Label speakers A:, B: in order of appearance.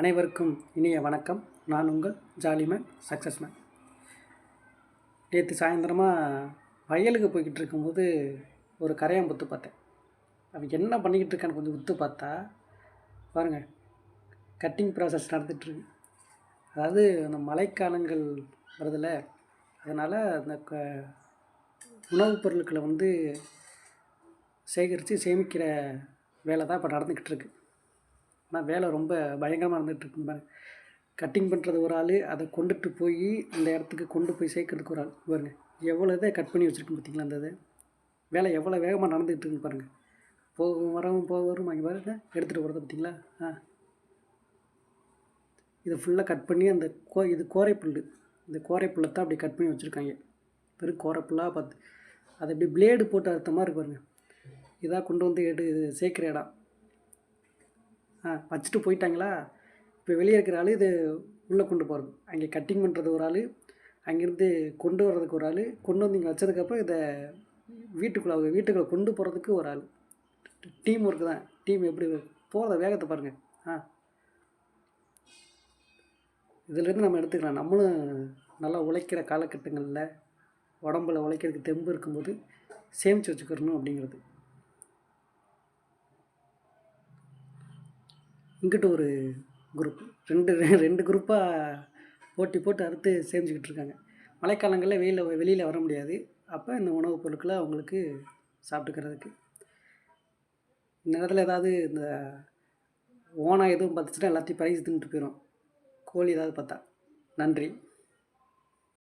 A: அனைவருக்கும் இனிய வணக்கம். நான் உங்கள் ஜாலிமேன் சக்ஸஸ்மேன் நேற்று சாயந்தரமாக வயலுக்கு போய்கிட்டு இருக்கும்போது ஒரு கரையான் புத்து பார்த்தேன். அவன் என்ன பண்ணிக்கிட்டு இருக்கான்னு கொஞ்சம் உத்து பார்த்தா பாருங்கள் கட்டிங் ப்ராசஸ் நடந்துகிட்ருக்கு அதாவது அந்த மழைக்காலங்கள் வருதில்ல அதனால் அந்த க உணவுப் பொருட்களை வந்து சேகரித்து சேமிக்கிற வேலை தான் இப்போ நடந்துக்கிட்டு இருக்குது ஆனால் வேலை ரொம்ப பயங்கரமாக இருந்துகிட்ருக்கு பாருங்க. கட்டிங் பண்ணுறது ஒரு ஆள் அதை கொண்டுட்டு போய் இந்த இடத்துக்கு கொண்டு போய் சேர்க்கறதுக்கு ஒரு ஆள். பாருங்க எவ்வளோ இதை கட் பண்ணி வச்சுருக்கு பார்த்தீங்களா அந்த இதை? வேலை எவ்வளோ வேகமாக நடந்துகிட்டு இருக்கு பாருங்கள் போகும் வரவும் போக வரும் அங்கே பாருங்க எடுத்துகிட்டு போகிறத பார்த்தீங்களா ஆ. இதை ஃபுல்லாக கட் பண்ணி அந்த கோ இது கோரைப்புல் இந்த கோரைப்புல்லை தான் அப்படி கட் பண்ணி வச்சுருக்காங்க. வெறும் கோரைப்புல்லாக பார்த்து அதை அப்படி பிளேடு போட்டு அறுத்த மாதிரி இருக்கு பாருங்க. இதாக கொண்டு வந்து எடு சேர்க்குற இடம். வச்சுட்டு போயிட்டாங்களா? இப்போ வெளியே இருக்கிற ஆள் இது உள்ளே கொண்டு போகிறது அங்கே கட்டிங் பண்ணுறது ஒரு ஆள் அங்கேருந்து கொண்டு வர்றதுக்கு ஒரு ஆள் கொண்டு வந்து இங்கே வச்சதுக்கப்புறம் இதை வீட்டுக்குள்ளே அவங்க வீட்டுக்குள்ளே கொண்டு போகிறதுக்கு ஒரு ஆள். டீம் ஒர்க்கு தான். டீம் எப்படி போகிறத வேகத்தை பாருங்கள் ஆ. இதிலேருந்து நம்ம எடுத்துக்கலாம். நம்மளும் நல்லா உழைக்கிற காலகட்டங்களில் உடம்புல உழைக்கிறதுக்கு தெம்பு இருக்கும்போது சேமித்து வச்சுக்கிறணும் அப்படிங்கிறது. இங்கிட்ட ஒரு குரூப் ரெண்டு ரெண்டு குரூப்பாக போட்டி போட்டு அறுத்து சேமிச்சுக்கிட்டு இருக்காங்க. மழைக்காலங்களில் வெயிலில் வெளியில் வர முடியாது. அப்போ இந்த உணவுப் பொருட்களை அவங்களுக்கு சாப்பிட்டுக்கிறதுக்கு. இந்த நேரத்தில் ஏதாவது இந்த ஓனா எதுவும் பார்த்துச்சுன்னா எல்லாத்தையும் பறிச்சு தின்ட்டு போயிடும் கோழி ஏதாவது பார்த்தா. நன்றி.